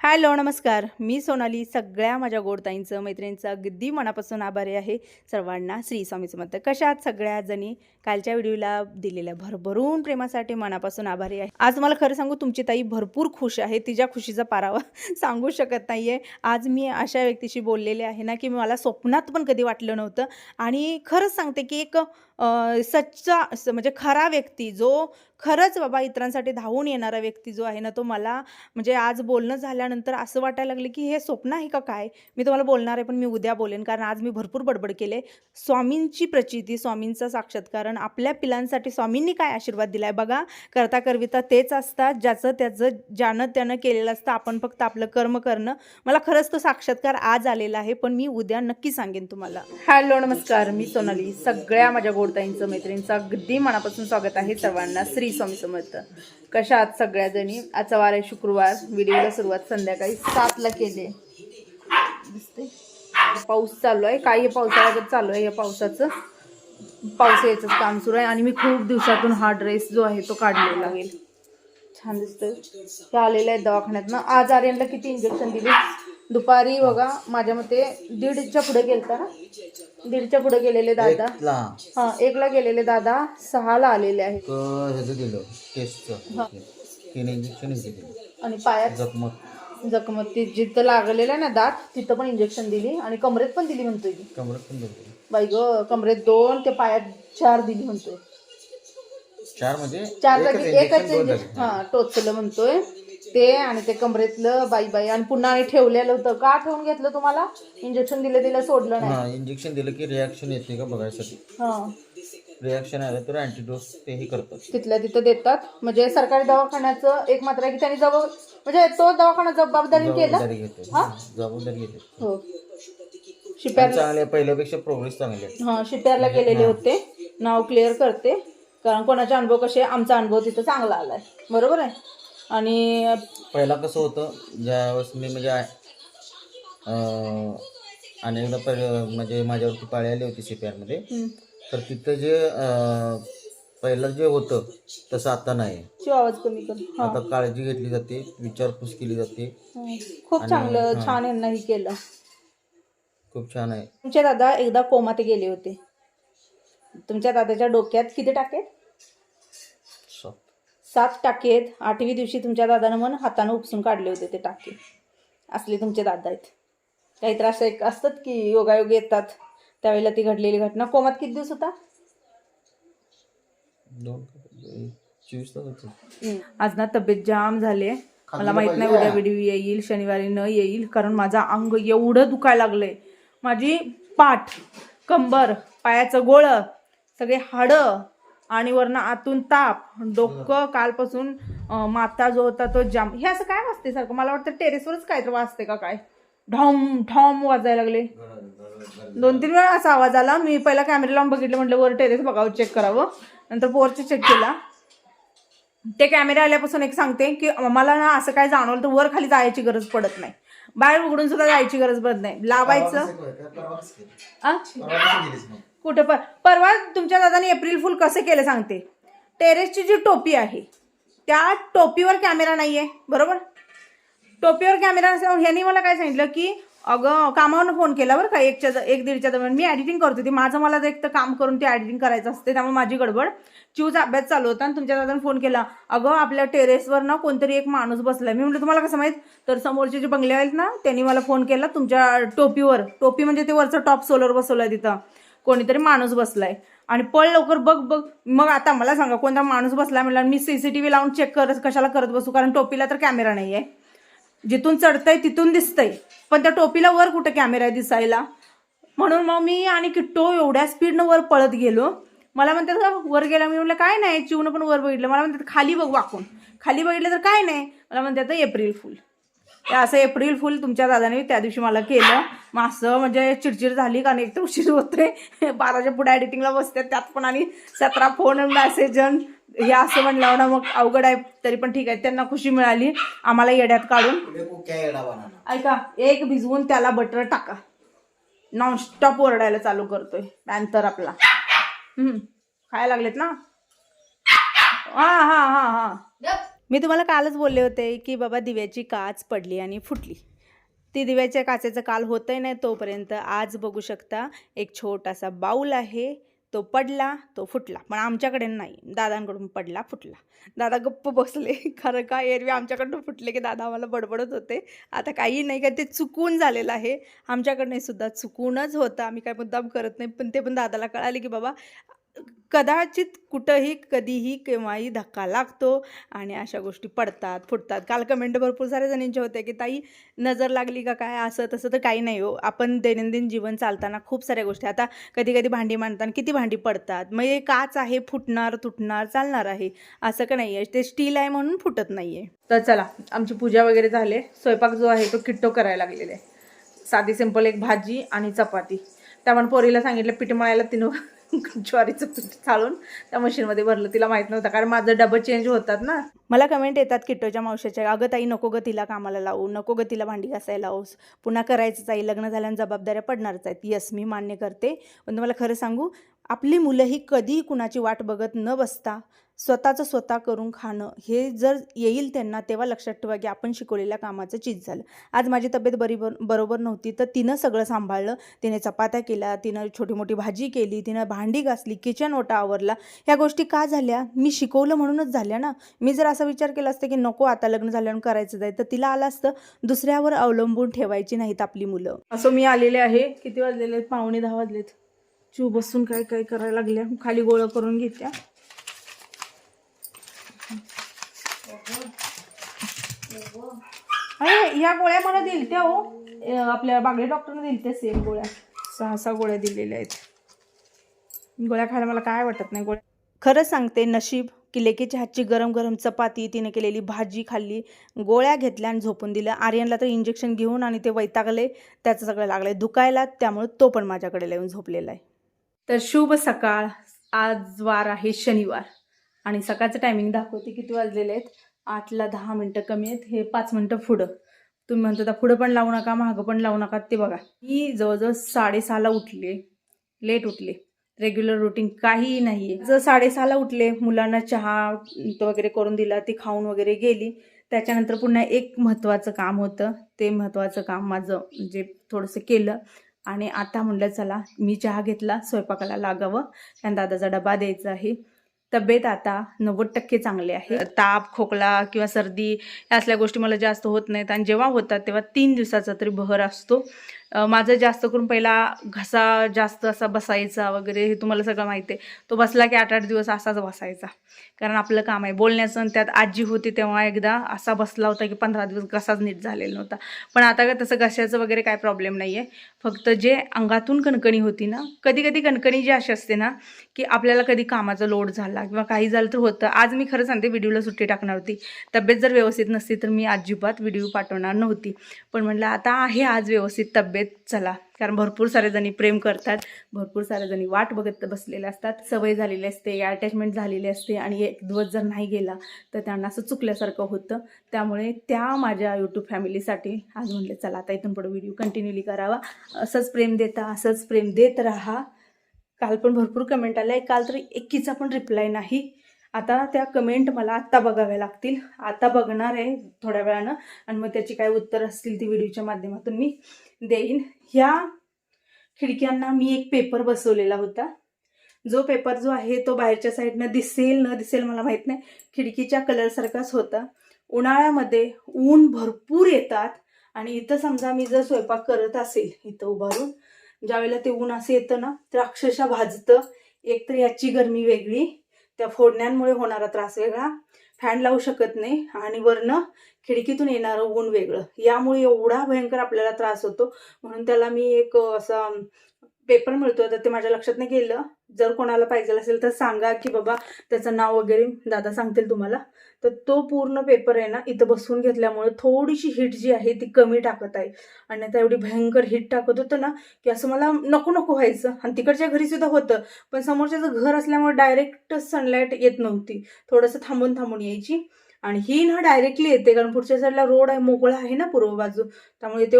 Hello नमस्कार. मी सोनाली सगळ्या माझ्या गोडताईंचं मैत्रिणींचं अगदी मनापासून आभारी आहे. सर्वांना श्री स्वामी समर्थ. कशात सगळ्या? जणी कालच्या व्हिडिओला दिलेल्या भरभरून प्रेमासाठी मनापासून आभारी आहे. आज मला खरं सांगू तुमची ताई भरपूर खुश आहे. तिच्या खुशीचा पारावा सांगू शकत नाही आहे आज मी अशा व्यक्तीशी बोललेले आहे ना की मला स्वप्नात पण कधी वाटलं नव्हतं. आणि खरंच सांगते की एक सच्चा म्हणजे खरा व्यक्ती जो खरंच बाबा इतरांसाठी धावून येणारा व्यक्ती जो आहे ना तो मला म्हणजे आज बोलणं झाल्यानंतर असं वाटायला लागलं की हे स्वप्न आहे का काय? मी तुम्हाला बोलणार आहे पण मी उद्या बोलेन कारण आज मी भरपूर बडबड केले स्वामींची प्रचिती स्वामींचा साक्षात्कारण आपल्या पिलांसाठी स्वामींनी काय आशीर्वाद दिला आहे बघा. करता करविता तेच असतात ज्याचं त्याचं ज्यानं त्यानं केलेलं असतं. आपण फक्त आपलं कर्म करणं. मला खरंच तो साक्षात्कार आज आलेला आहे पण मी उद्या नक्की सांगेन तुम्हाला. हॅलो नमस्कार. मी सोनाली. सगळ्या माझ्या गोडताईंचं मैत्रिणींचं अगदी मनापासून स्वागत आहे सर्वांना. श्री स्वामी समर्थ. कशा आहात सगळ्याजणी? आजचा वार आहे शुक्रवार. व्हिडिओला सुरुवात संध्याकाळी सातला केली. दिसते पाऊस चालू आहे. काही पावसाळ्यात चालू आहे या पावसाचं. पाऊस यायचं काम सुरू आहे. आणि मी खूप दिवसातून हा ड्रेस जो आहे तो काढलेला आहे. छान दिसतोय. ते आहे दवाखान्यात ना आज आर्यनला किती इंजेक्शन दिले? दुपारी बघा माझ्या मते दीडच्या पुढे गेलता ना? दीडच्या पुढे गेलेले दादा. हा एकला गेलेले दादा सहाला आलेले आहेत. ह्याचं दिलं टेस्टचं तीन इंजेक्शन इथे दिलं. आणि पायात जखमत. जखम ती जिथं लागलेलं आहे ना दात तिथं पण इंजेक्शन दिली आणि कमरेत पण दिली म्हणतोय की कमरत पण दिलं. बाई ग कमरेत दोन ते पायात चार दिली म्हणतोय. चार म्हणजे चार एकच जागी एकच दोन इंजेक्शन जागी. हा टोचलं म्हणतोय. ते आणि ते कमरेतलं बाई बाई आणि पुन्हा आणि ठेवलेलं होतं. का ठेवून घेतलं तुम्हाला? इंजेक्शन दिलं दिलं सोडलं नाही. हा इंजेक्शन दिलं की रिॲक्शन येते का बघायसाठी. हा. रिॲक्शन आलं तर अँटीडोस तेही करतात. तिथल्या तिथं देतात. म्हणजे सरकारी दवाखान्याचं एक मात्र आहे की त्यांनी जबाब म्हणजे तो दवाखाना जबाबदारी केला? जबाबदारी घेते जबाबदारी घेते. हो. चांगले पहिल्यापेक्षा प्रोग्रेस चांगली हा शिप्यारला गेलेले होते. नाव क्लिअर करते. कारण कोणाचे अनुभव कसे? आमचा अनुभव तिथं चांगला आलाय. बरोबर आहे? आणि पहिला कसं होतं ज्यावेळेस मी म्हणजे अनेकदा पहिले म्हणजे माझ्यावरती पाळी आली होती CPR मध्ये हम्म, तर तिथं जे पहिलं जे होतं तसं आता नाही. शिव आवाज कमी कर. हा. आता काळजी घेतली जाते विचारपूस केली जाते. हं. खूप चांगलं छान यांनाही केलं. खूप छान आहे. तुमचे दादा एकदा कोमात गेले होते. तुमच्या दादाच्या डोक्यात किती टाके? सात टाके आहेत. आठवी दिवशी तुमच्या दादानं मन हातानं उपसून काढले होते ते टाके. असले तुमचे दादा आहेत. काही त्रास एक असतात की योगायोग येतात. त्यावेळेला ती घडलेली घटना. कोमात किती दिवस होता? आज ना तब्येत जाम झाली मला माहीत नाही उद्या व्हिडिओ येईल शनिवारी न येईल कारण माझं अंग एवढं दुखायला लागलंय. माझी पाठ कंबर पायाचं गोळं सगळे हाडं आणि वरनं आतून ताप डोकं कालपासून माथा जो होता तो जाम. हे असं काय वाजते सारखं? मला वाटतं टेरेसवरच काहीतरी वाजते का काय? ढॉम ढॉम वाजायला लागले. दोन तीन वेळा असा आवाज आला. मी पहिला कॅमेरा लावून बघितलं म्हटलं वर टेरेस बघावं चेक करावं. नंतर पोरचे चेक केला. ते कॅमेरा आल्यापासून एक सांगते की मला ना असं काय जाणवलं तर वर खाली जायची गरज पडत नाही. बाहेर उघडून सुद्धा जायची गरज पडत नाही. लावायचं? कुठं पर परवा तुमच्या दादाने एप्रिल फुल कसं केलं सांगते. टेरेसची जी टोपी आहे त्या टोपीवर कॅमेरा नाही आहे बरोबर? टोपीवर कॅमेरा नसल्यामुळे ह्यांनी मला काय सांगितलं की अगं कामावरनं फोन केला बरं का एकच्या एक दीडच्या दरम्यान. मी ॲडिटिंग करत होती. माझं मला एक तर काम करून ते ॲडिटिंग करायचं असते त्यामुळे माझी गडबड. चिवचा अभ्यास चालू होता आणि तुमच्या दादाने फोन केला अगं आपल्या टेरेसवर ना कोणतरी एक माणूस बसला मी म्हटलं तुम्हाला कसं माहीत? तर समोरचे जे बंगले आहेत ना त्यांनी मला फोन केला तुमच्या टोपीवर. टोपी म्हणजे ते वरचं टॉप सोलर बसवलं तिथं. कोणीतरी माणूस बसलाय. आणि पळ लवकर बघ बघ. मग आता मला सांगा कोणता माणूस बसलाय म्हणलं मी सीसीटीव्ही लावून चेक करत कशाला करत बसू? कारण टोपीला तर कॅमेरा नाही आहे जिथून चढतंय तिथून दिसतंय. पण त्या टोपीला वर कुठं कॅमेरा आहे दिसायला? म्हणून मग मी आणि किट्टो एवढ्या स्पीडनं वर पळत गेलो. मला म्हणतात का वर गेला. मी म्हटलं काय नाही चिवनं पण वर बघितलं. मला म्हणतात खाली बघ वाकून खाली बघितलं तर काय नाही. मला म्हणतात एप्रिल फुल. असं एप्रिल फुल तुमच्या दादाने त्या दिवशी मला केलं. मग असं म्हणजे चिडचिड झाली कारण एक तर उशीर होतोय. बाराच्या पुढे एडिटिंगला बसतात त्यात पण आणि सतरा फोन मेसेज हे असं म्हणलं ना मग अवघड आहे तरी पण ठीक आहे. त्यांना खुशी मिळाली. आम्हाला येड्यात काढून. ऐका एक भिजवून त्याला बटर टाका. नॉनस्टॉप ओरडायला चालू करतोय. पॅन्थर आपला. हम्म. खायला लागलेत ना? हा हा हा हा. मी तुम्हाला कालच बोलले होते की बाबा दिव्याची काच पडली आणि फुटली. ती दिव्याच्या काचेचं काल होतंय नाही तोपर्यंत आज बघू शकता एक छोटासा बाऊल आहे. तो पडला तो फुटला. पण आमच्याकडे नाही. दादांकडून पडला फुटला. दादा गप्प बसले. कारण का एरवी आमच्याकडून फुटले की दादा आम्हाला बडबडत होते. आता काही नाही का ते चुकून झालेलं आहे. आमच्याकडनं सुद्धा चुकूनच होतं. आम्ही काय मुद्दाम करत नाही. पण ते पण दादाला कळाले की बाबा कदाचित कुठंही कधीही केव्हाही धक्का लागतो आणि अशा गोष्टी पडतात फुटतात. काल कमेंट भरपूर साऱ्या जणींच्या होत्या की ताई नजर लागली का काय? असं तसं तर काही नाही हो. आपण दैनंदिन जीवन चालताना खूप साऱ्या गोष्टी. आता कधी कधी भांडी मांडताना किती भांडी पडतात? मग हे काच आहे फुटणार तुटणार चालणार आहे. असं का नाही आहे ते स्टील आहे म्हणून फुटत नाही आहे तर चला आमची पूजा वगैरे झाले. स्वयंपाक जो आहे तो किट्टो करायला लागलेला आहे. साधी सिंपल एक भाजी आणि चपाती. त्यामुळे पोरीला सांगितलं पीठ मळायला तिनं ज्वारीचं पीठ चालून त्या मशीनमध्ये भरलं. तिला माहीत नव्हतं कारण माझं डबं चेंज होतात ना. मला कमेंट येतात किट्टोच्या मावशाच्या अगं ताई नको ग तिला कामाला लावू नको ग तिला भांडी घासायला लावूस. पुन्हा करायचंच आहे लग्न झाल्यानं जबाबदाऱ्या पडणारच आहेत. यस मी मान्य करते. पण तुम्हाला खरं सांगू आपली मुलंही कधीही कुणाची वाट बघत न बसता स्वतःचं स्वतः करून खाणं हे जर येईल त्यांना तेव्हा लक्षात ठेवा की आपण शिकवलेल्या कामाचं चीज झालं. आज माझी तब्येत बरी बरोबर नव्हती तर तिनं सगळं सांभाळलं. तिने चपात्या केल्या तिनं छोटी मोठी भाजी केली तिनं भांडी घासली किचन ओटा आवरला. ह्या गोष्टी का झाल्या? मी शिकवलं म्हणूनच झाल्या ना. मी जर असा विचार केला असतं की नको आता लग्न झाल्यावर करायचं आहे तर तिला आलं असतं दुसऱ्यावर अवलंबून ठेवायची नाहीत आपली मुलं. असं मी आलेले आहे. किती वाजलेले आहेत? पावणे दहा वाजलेत. चू बसून काय काय करायला लागल्या? खाली गोळं करून घेत्या. अरे ह्या गोळ्या मला दिलत्या हो. आपल्या बागडे डॉक्टरने दिलत्या सेम गोळ्या. सहा सहा गोळ्या दिलेल्या आहेत. गोळ्या खायला मला काय वाटत नाही गोळ्या. खरं सांगते नशीब की लेकीच्या हातची गरम गरम चपाती तिने केलेली भाजी खाल्ली गोळ्या घेतल्या आणि झोपून दिल्या आर्यनला तर इंजेक्शन घेऊन आणि ते वैतागले त्याचं सगळं लागलंय दुखायला त्यामुळे तो पण माझ्याकडे येऊन झोपलेला आहे. तर शुभ सकाळ आज वार आहे शनिवार. आणि सकाळचं टायमिंग दाखवते किती वाजलेले आहेत. आठला दहा मिनटं कमी आहेत. हे पाच मिनटं पुढं. तुम्ही म्हणता आता पुढं पण लावू नका मागं पण लावू नका. ते बघा. मी जवळजवळ साडेसहाला उठले. लेट उठले. रेग्युलर रुटीन काहीही नाही आहे जर साडेसहाला उठले मुलांना चहा वगैरे करून दिला ती खाऊन वगैरे गेली त्याच्यानंतर पुन्हा एक महत्त्वाचं काम होतं. ते महत्त्वाचं काम माझं म्हणजे थोडंसं केलं. आणि आता म्हणलं चला मी चहा घेतला स्वयंपाकाला लागावं. कारण दादाचा डबा द्यायचा आहे. तब्येत आता नव्वद टक्के चांगली आहे. ताप खोकला किंवा सर्दी या असल्या गोष्टी मला जास्त होत नाहीत. आणि जेव्हा होतात तेव्हा तीन दिवसाचा तरी बहर असतो. माझं जास्त करून पहिला घसा जास्त असा बसायचा वगैरे हे तुम्हाला सगळं माहिती आहे. तो बसला की आठ आठ दिवस असाच बसायचा. कारण आपलं काम आहे. बोलण्याचं आणि त्यात आजी होती तेव्हा एकदा असा बसला होता की पंधरा दिवस घसाच नीट झालेला नव्हता. पण आता का तसं घशाचं वगैरे काय प्रॉब्लेम नाही आहे फक्त जे अंगातून कणकणी होती ना कधी कधी कणकणी जी अशी असते ना की आपल्याला कधी कामाचा लोड झाला किंवा काही झालं तर होतं. आज मी खरं सांगते व्हिडिओला सुट्टी टाकणार होती. तब्येत जर व्यवस्थित नसती तर मी अजिबात व्हिडिओ पाठवणार नव्हती. पण म्हटलं आता आहे आज व्यवस्थित तब्येत. चला. कारण भरपूर साऱ्या जणी प्रेम करतात. भरपूर साऱ्या जणी वाट बघत बसलेल्या असतात. सवय झालेली असते अटॅचमेंट झालेली असते आणि एक दिवस जर नाही गेला तर त्यांना असं चुकल्यासारखं होतं. त्यामुळे त्या माझ्या यूट्यूब फॅमिलीसाठी आज म्हटलं चला आता इथून पुढे व्हिडिओ कंटिन्यूली करावा. असंच प्रेम देता असंच प्रेम देत राहा. काल पण भरपूर कमेंट आल्या काल तरी एकीचा पण रिप्लाय नाही. आता त्या कमेंट मला आत्ता बघाव्या लागतील. आता बघणार आहे थोड्या वेळानं. आणि मग त्याची काय उत्तर असतील ती व्हिडिओच्या माध्यमातून मी देईन. ह्या खिडक्यांना मी एक पेपर बसवलेला होता. जो पेपर जो आहे तो बाहेरच्या साईडनं दिसेल न दिसेल मला माहीत नाही. खिडकीच्या कलरसारखाच होता. उन्हाळ्यामध्ये ऊन भरपूर येतात. आणि इथं समजा मी जर स्वयंपाक करत असेल इथं उभारून ज्यावेळेला ते ऊन असं येतं ना तर अक्षरशः भाजतं. एक तर याची गरमी वेगळी त्या फोडण्यांमुळे होणारा त्रास वेगळा. फॅन लावू शकत नाही आणि वरनं खिडकीतून येणारं ऊन वेगळं. यामुळे एवढा भयंकर आपल्याला त्रास होतो. म्हणून त्याला मी एक असा पेपर मिळतो तर ते माझ्या लक्षात नाही गेलं. जर कोणाला पाहिजे असेल तर सांगा की बाबा त्याचं नाव वगैरे दादा सांगतील तुम्हाला. तर तो पूर्ण पेपर आहे ना इथं बसवून घेतल्यामुळे थोडीशी हिट जी आहे ती कमी टाकत आहे. आणि आता एवढी भयंकर हिट टाकत होतं ना की असं मला नको नको व्हायचं. आणि तिकडच्या घरी सुद्धा होतं पण समोरच्याचं घर असल्यामुळे डायरेक्ट सनलाईट येत नव्हती. थोडंसं थांबून थांबून यायची. आणि ही ना डायरेक्टली येते कारण पुढच्या साईडला रोड आहे मोकळा आहे ना पूर्व बाजू. त्यामुळे ते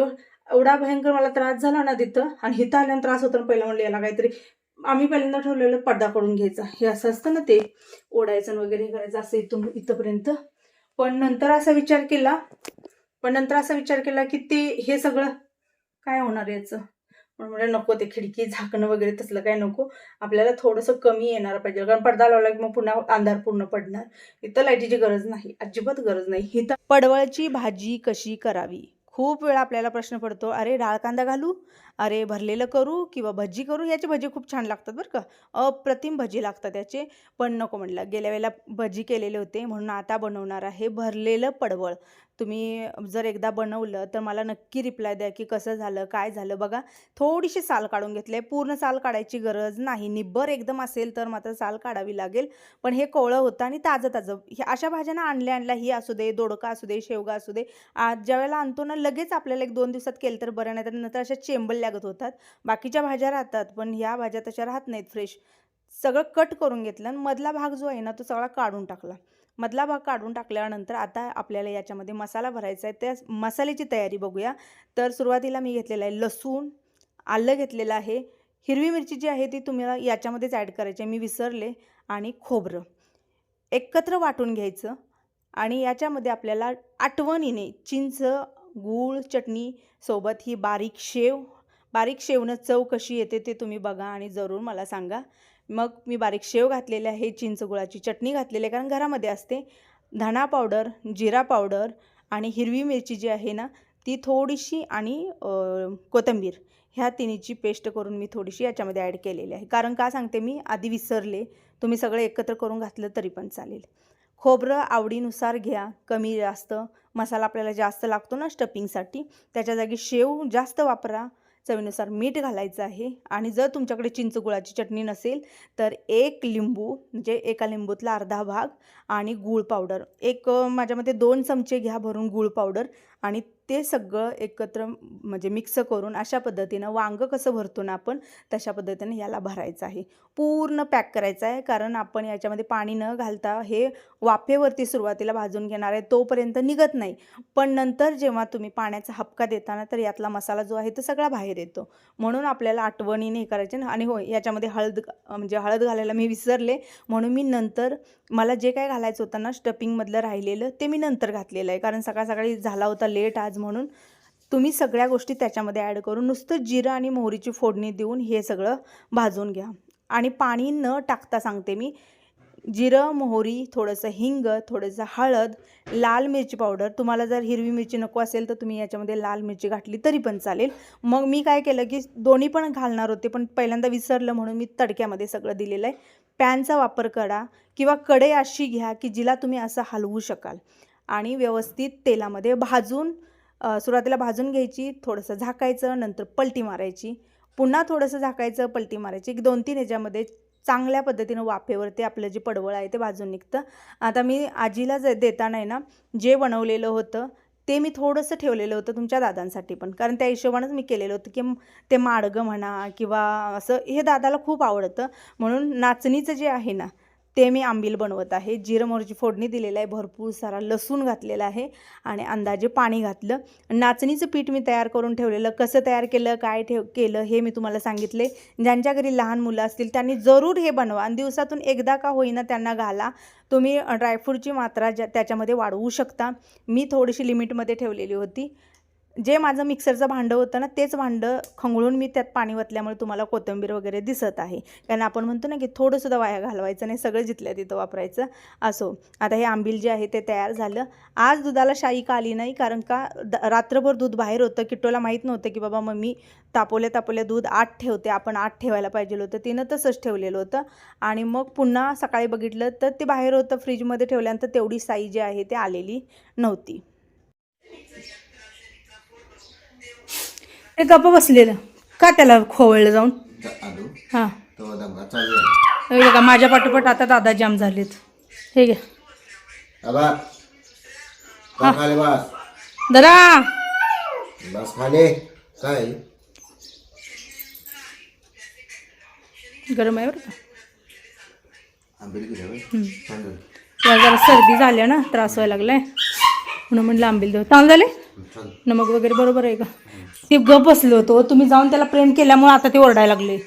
एवढा भयंकर मला त्रास झाला ना तिथं. आणि इथं आल्यानं त्रास होतो ना पहिला म्हणलं याला काहीतरी. आम्ही पहिल्यांदा ठेवलेलं पडदा काढून घ्यायचा. हे असं असतं ना ते. ओढायचं आणि वगैरे हे करायचं असं इथून इथंपर्यंत. पण नंतर असा विचार केला. पण नंतर असा विचार केला की ते हे सगळं काय होणार याचं? म्हणून म्हणजे नको ते खिडकी झाकणं वगैरे तसलं काय नको. आपल्याला थोडंसं कमी येणार पाहिजे. कारण पडदा लावला की मग पुन्हा अंधार पूर्ण पडणार. इथं लाईटीची गरज नाही. अजिबात गरज नाही. इथं पडवळची भाजी कशी करावी? खूप वेळा आपल्याला प्रश्न पडतो अरे डाळ कांदा घालू? अरे भरलेलं करू किंवा भजी करू? याचे भजी खूप छान लागतात बरं का. अप्रतिम भजी लागतात याचे. पण नको म्हटलं गेल्या वेळेला भजी केलेले होते म्हणून आता बनवणार आहे भरलेलं पडवळ. तुम्ही जर एकदा बनवलं तर मला नक्की रिप्लाय द्या की कसं झालं काय झालं. बघा थोडीशी साल काढून घेतले पूर्ण साल काढायची गरज नाही. निब्बर एकदम असेल तर मात्र साल काढावी लागेल. पण हे कोवळं होतं आणि ताजं ताजं हे अशा भाज्यांना आणल्या आणल्या ही असू दे दोडका असू दे शेवगा असू दे आज ज्या वेळेला आणतो ना लगेच आपल्याला एक दोन दिवसात केलं तर बरं नाही तर नंतर अशा चेंबल लागत होतात. बाकीच्या भाज्या राहतात पण ह्या भाज्या तशा राहत नाहीत फ्रेश सगळं कट करून घेतलं आणि मधला भाग जो आहे ना तो सगळा काढून टाकला. मधला भाग काढून टाकल्यानंतर आता आपल्याला याच्यामध्ये मसाला भरायचा आहे. त्या मसाल्याची तयारी बघूया. तर सुरुवातीला मी घेतलेला आहे लसूण आलं घेतलेलं आहे. हिरवी मिरची जी आहे ती तुम्हाला याच्यामध्येच ॲड करायची आहे. मी विसरले. आणि खोबरं. एकत्र वाटून घ्यायचं. आणि याच्यामध्ये आपल्याला आठवणीने चिंच गूळ चटणी सोबत ही बारीक शेव. बारीक शेवनं चव कशी येते ते तुम्ही बघा आणि जरूर मला सांगा. मग मी बारीक शेव घातलेले आहे चिंच गुळाची चटणी घातलेली आहे कारण घरामध्ये असते. धणा पावडर जिरा पावडर आणि हिरवी मिरची जी आहे ना ती थोडीशी आणि कोथिंबीर ह्या तिन्हीची पेस्ट करून मी थोडीशी याच्यामध्ये ॲड केलेली आहे. कारण का सांगते मी आधी विसरले तुम्ही सगळे एकत्र करून घातलं तरी पण चालेल. खोबरं आवडीनुसार घ्या कमी जास्त मसाला आपल्याला जास्त लागतो ना स्टपिंगसाठी त्याच्या जागी शेव जास्त वापरा. चवीनुसार मीठ घालायचं आहे. आणि जर तुमच्याकडे चिंचगुळाची चटणी नसेल तर एक लिंबू म्हणजे एका लिंबूतला अर्धा भाग आणि गूळ पावडर. एक माझ्यामध्ये दोन चमचे घ्या भरून गूळ पावडर आणि ते सगळं एकत्र म्हणजे मिक्स करून अशा पद्धतीनं वांगं कसं भरतो ना आपण तशा पद्धतीनं याला भरायचं आहे. पूर्ण पॅक करायचं आहे कारण आपण याच्यामध्ये पाणी न घालता हे वाफेवरती सुरुवातीला भाजून घेणार आहे तोपर्यंत निघत नाही. पण नंतर जेव्हा तुम्ही पाण्याचा हपका देताना तर यातला मसाला जो आहे तो सगळा बाहेर येतो. म्हणून आपल्याला आठवणीने हे करायचे ना आणि होय याच्यामध्ये हळद म्हणजे हळद घालायला मी विसरले. म्हणून मी नंतर मला जे काय घालायचं होतं ना स्टपिंगमधलं राहिलेलं ते मी नंतर घातलेलं आहे. कारण सकाळ सकाळी झाला होता लेट आज म्हणून तुम्ही सगळ्या गोष्टी त्याच्यामध्ये ॲड करून नुसतं जिरं आणि मोहरीची फोडणी देऊन हे सगळं भाजून घ्या. आणि पाणी न टाकता सांगते मी जिरं मोहरी थोडंसं हिंग थोडंसं हळद लाल मिरची पावडर. तुम्हाला जर हिरवी मिरची नको असेल तर तुम्ही याच्यामध्ये लाल मिरची घातली तरी पण चालेल. मग मी काय केलं की दोन्ही पण घालणार होते पण पहिल्यांदा विसरलं म्हणून मी तडक्यामध्ये सगळं दिलेलं आहे. पॅनचा वापर करा किंवा कढई अशी घ्या की जिला तुम्ही असं हलवू शकाल. आणि व्यवस्थित तेलामध्ये भाजून सुरुवातीला भाजून घ्यायची थोडंसं झाकायचं नंतर पलटी मारायची. पुन्हा थोडंसं झाकायचं पलटी मारायची. एक दोन तीन ह्याच्यामध्ये चांगल्या पद्धतीनं वाफेवरती आपलं जे पडवळ आहे ते भाजून निघतं. आता मी आजीला जे देताना आहे ना जे बनवलेलं होतं ते मी थोडंसं ठेवलेलं होतं तुमच्या दादांसाठी पण. कारण त्या हिशोबानंच मी केलेलं होतं की ते माडगं म्हणा किंवा असं हे दादाला खूप आवडतं. म्हणून नाचणीचं जे आहे ना ते मी आंबील बनवत आहे. जिरं मोहरीची फोडणी दिलेलं आहे. भरपूर सारा लसूण घातलेला आहे आणि अंदाजे पाणी घातलं. नाचणीचं पीठ मी तयार करून ठेवलेलं. कसं तयार केलं काय ठेव केलं हे मी तुम्हाला सांगितले. ज्यांच्या घरी लहान मुलं असतील त्यांनी जरूर हे बनवा आणि दिवसातून एकदा का होईना त्यांना घाला. तुम्ही ड्रायफ्रूटची मात्रा ज्या त्याच्यामध्ये वाढवू शकता. मी थोडीशी लिमिटमध्ये ठेवलेली होती. जे माझं मिक्सरचं भांडं होतं ना तेच भांडं खंगळून मी त्यात पाणी वतल्यामुळे तुम्हाला कोथिंबीर वगैरे दिसत आहे. कारण आपण म्हणतो ना की थोडंसुद्धा वाया घालवायचं नाही सगळं जिथल्या तिथं वापरायचं असो. आता हे आंबील जे आहे ते तयार झालं. आज दुधाला शाई का आली नाही? कारण का द रात्रभर दूध बाहेर होतं. किट्टोला माहीत नव्हतं की बाबा मम्मी तापवल्या तापवल्या दूध आठ ठेवते. आपण आठ ठेवायला पाहिजे होतं. तिनं तसंच ठेवलेलं होतं. आणि मग पुन्हा सकाळी बघितलं तर ते बाहेर होतं. फ्रीजमध्ये ठेवल्यानंतर तेवढी साई जी आहे ते आलेली नव्हती. ते गप्प बसलेलं. का त्याला खोवळलं जाऊन. हां. हे बघा माझ्या पाठोपाठ आता दादा जाम झालेत. हे घ्या. दादा! बस खाली काय? गरम आहे बरं का? जरा सर्दी झाल्या ना त्रास व्हायला लागलाय. म्हणून म्हणलं आंबील देऊ. चांगलं झाले? नमक वगैरे बरोबर आहे का? ते गप बसले होतो तुम्ही जाऊन त्याला प्रेम केल्यामुळे आता ते ओरडायला लागले.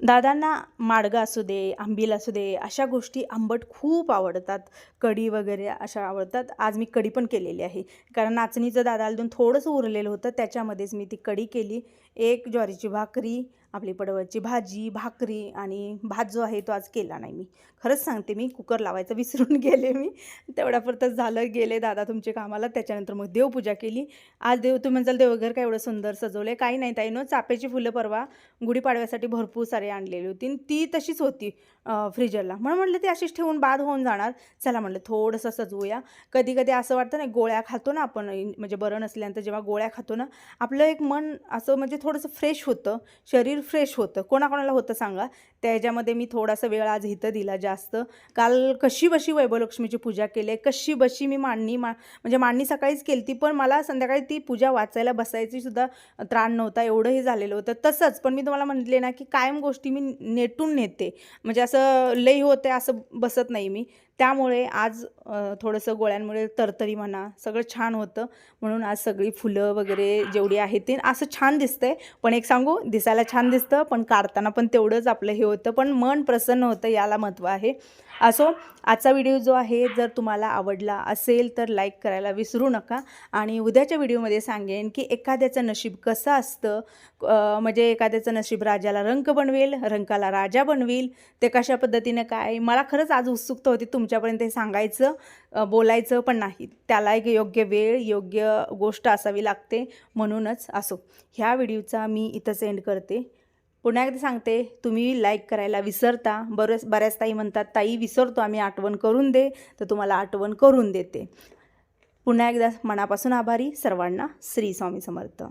दादांना माडगं असू दे आंबील असू दे अशा गोष्टी आंबट खूप आवडतात. कढी वगैरे अशा आवडतात. आज मी कढी पण केलेली आहे. कारण नाचणीचं दादाला देऊन थोडंसं उरलेलं होतं. त्याच्यामध्येच मी ती कढी केली. एक ज्वारीची भाकरी आपली पडवळची भाजी भाकरी आणि भात जो आहे तो आज केला नाही मी. खरंच सांगते मी कुकर लावायचं विसरून गेले मी. तेवढ्यापुरतंच झालं गेले दादा तुमचे कामाला. त्याच्यानंतर मग देवपूजा केली. आज देव तुम्ही म्हणजाल देवघर काय एवढं सुंदर सजवलं आहे काही नाही ताई नो चाप्याची फुलं परवा गुढीपाडव्यासाठी भरपूर सारे आणलेली होती आणि ती तशीच होती फ्रीजरला. म्हणून म्हटलं ती अशीच ठेवून बाद होऊन जाणार. चला म्हटलं थोडंसं सजवूया. कधी कधी असं वाटतं ना गोळ्या खातो ना आपण म्हणजे बरं नसल्यानंतर जेव्हा गोळ्या खातो ना आपलं एक मन असं म्हणजे थोडंसं फ्रेश होतं. शरीर फ्रेश होतं. कोणाकोणाला होतं सांगा. त्याच्यामध्ये मी थोडासा वेळ आज इथं दिला जास्त काल कशी बशी वैभवलक्ष्मीची पूजा केली आहे कशी बशी मी मांडणी मा म्हणजे मांडणी सकाळीच केली ती पण मला संध्याकाळी ती पूजा वाचायला बसायची सुद्धा त्राण नव्हता एवढंही झालेलं होतं. तसंच पण मी तुम्हाला म्हटले ना की कायम गोष्टी मी नेटून नेते. म्हणजे असं लई होते असं बसत नाही मी. त्यामुळे आज थोडंसं गोळ्यांमुळे तरतरी म्हणा सगळं छान होतं. म्हणून आज सगळी फुलं वगैरे जेवढी आहेत ते असं छान दिसतंय. पण एक सांगू दिसायला छान दिसतं पण काढताना पण तेवढंच आपलं हे होतं. पण मन प्रसन्न होतं याला महत्त्व आहे. असो आजचा व्हिडिओ जो आहे जर तुम्हाला आवडला असेल तर लाईक करायला विसरू नका. आणि उद्याच्या व्हिडिओमध्ये सांगेन की एखाद्याचं नशीब कसं असतं. म्हणजे एखाद्याचं नशीब राजाला रंक बनवेल रंकाला राजा बनवेल. ते कशा पद्धतीनं काय? मला खरंच आज उत्सुकता होती तुमच्यापर्यंत हे सांगायचं बोलायचं पण नाही. त्याला एक योग्य वेळ योग्य गोष्ट असावी लागते म्हणूनच असो. ह्या व्हिडिओचा मी इथंच एंड करते. पुन्हा एकदा सांगते तुम्ही लाईक करायला विसरता. बरेच बऱ्याच ताई म्हणतात ताई विसरतो. आम्ही आठवण करून दे. तर तुम्हाला आठवण करून देते. पुन्हा एकदा मनापासून आभारी. सर्वांना श्री स्वामी समर्थ.